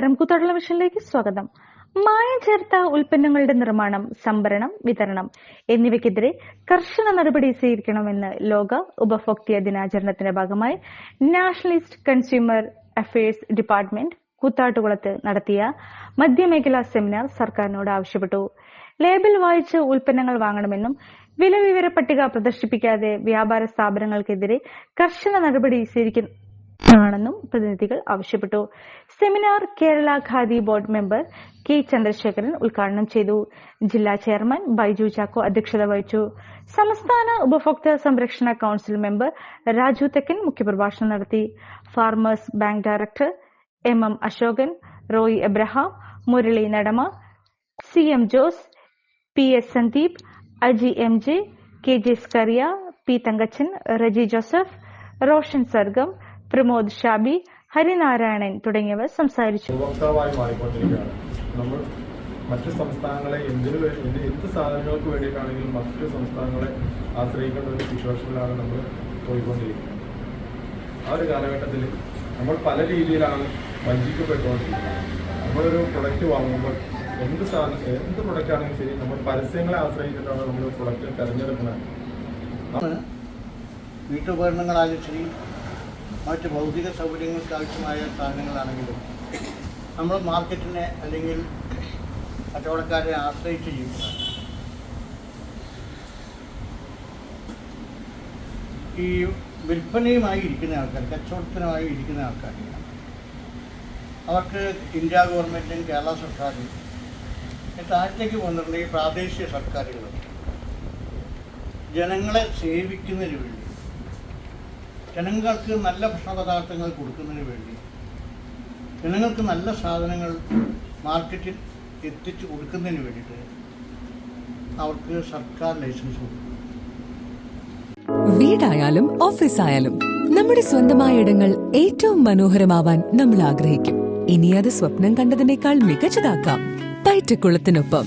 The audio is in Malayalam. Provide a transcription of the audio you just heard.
നമസ്കാരം. കൂത്താട്ടുള്ള വിഷനിലേക്ക് സ്വാഗതം. മായം ചേർത്ത ഉൽപ്പന്നങ്ങളുടെ നിർമ്മാണം സംഭരണം വിതരണം എന്നിവയ്ക്കെതിരെ കർശന നടപടി സ്വീകരിക്കണമെന്ന് ലോക ഉപഭോക്തൃ ദിനാചരണത്തിന്റെ ഭാഗമായി നാഷണലിസ്റ്റ് കൺസ്യൂമർ അഫയേഴ്സ് ഡിപ്പാർട്ട്മെന്റ് കൂത്താട്ടുകുളത്ത് നടത്തിയ മധ്യമേഖലാ സെമിനാർ സർക്കാരിനോട് ആവശ്യപ്പെട്ടു. ലേബൽ വായിച്ച് ഉൽപ്പന്നങ്ങൾ വാങ്ങണമെന്നും വില വിവര പട്ടിക പ്രദർശിപ്പിക്കാതെ വ്യാപാര സ്ഥാപനങ്ങൾക്കെതിരെ കർശന നടപടി ആണെന്നും പ്രതിനിധികൾ ആവശ്യപ്പെട്ടു. Seminar Kerala Khadi board member K Chandrasekharan ഉദ്ഘാടനം ചെയ്തു. ജില്ലാ ചെയർമാൻ ബൈജു ചാക്കോ അധ്യക്ഷത വഹിച്ചു. സംസ്ഥാന ഉപഭോക്തൃ സംരക്ഷണ കൌൺസിൽ മെമ്പർ രാജു തെക്കൻ മുഖ്യപ്രഭാഷണം നടത്തി. Farmers bank director M M Ashokan Roy Abraham Murali Nadama C M Jose P S Sandeep Aji M J K J Skaria P Thankachan Reji Joseph Roshan Sargam Pramod Shabi Harinarayanan തുടങ്ങിയവർ സംസാരിച്ചു. നമ്മൾ മറ്റു സംസ്ഥാനങ്ങളെ എന്തിനു വേണ്ടി എന്ത് സാധനങ്ങൾക്ക് വേണ്ടിയിട്ടാണെങ്കിലും മറ്റു സംസ്ഥാനങ്ങളെ ആശ്രയിക്കേണ്ട ഒരു സിറ്റുവേഷനിലാണ് നമ്മൾ പോയിക്കൊണ്ടിരിക്കുന്നത്. ആ ഒരു കാലഘട്ടത്തിൽ നമ്മൾ പല രീതിയിലാണ് വഞ്ചിക്കപ്പെട്ടുകൊണ്ടിരിക്കുന്നത്. നമ്മളൊരു പ്രൊഡക്റ്റ് വാങ്ങുമ്പോൾ എന്ത് സാധനം എന്ത് പ്രൊഡക്റ്റ് ആണെങ്കിലും ശരി നമ്മൾ പരസ്യങ്ങളെ ആശ്രയിച്ചിട്ടാണ് നമ്മൾ പ്രൊഡക്റ്റ് തിരഞ്ഞെടുക്കുന്നത്. വീട്ടുപകരണങ്ങളായാലും ശരി മറ്റ് ഭൗതിക സൗകര്യങ്ങൾക്ക് ആവശ്യമായ സാധനങ്ങളാണെങ്കിലും നമ്മൾ മാർക്കറ്റിനെ അല്ലെങ്കിൽ കച്ചവടക്കാരെ ആശ്രയിച്ച് ജീവിക്കുക ഈ വിൽപ്പനയുമായി ഇരിക്കുന്ന ആൾക്കാർ കച്ചവടത്തിനുമായി ഇരിക്കുന്ന ആൾക്കാർ അവർക്ക് ഇന്ത്യ ഗവൺമെന്റും കേരള സർക്കാരും താഴത്തേക്ക് ഈ പ്രാദേശിക സർക്കാരുകളും ജനങ്ങളെ സേവിക്കുന്നതിന് വേണ്ടി ജനങ്ങൾക്ക് നല്ല ഭക്ഷണ പദാർത്ഥങ്ങൾ കൊടുക്കുന്നതിന് വേണ്ടി ജനങ്ങൾക്ക് നല്ല സാധനങ്ങൾ മാർക്കറ്റിൽ എത്തിച്ചു കൊടുക്കുന്നതിന് വേണ്ടിയിട്ട് അവർക്ക് സർക്കാർ ലൈസൻസ് കൊടുക്കും. വീടായാലും ഓഫീസായാലും നമ്മുടെ സ്വന്തമായ ഇടങ്ങൾ ഏറ്റവും മനോഹരമാവാൻ നമ്മൾ ആഗ്രഹിക്കും. ഇനി അത് സ്വപ്നം കണ്ടതിനേക്കാൾ മികച്ചതാക്കാം. പൈറ്റക്കുളത്തിനൊപ്പം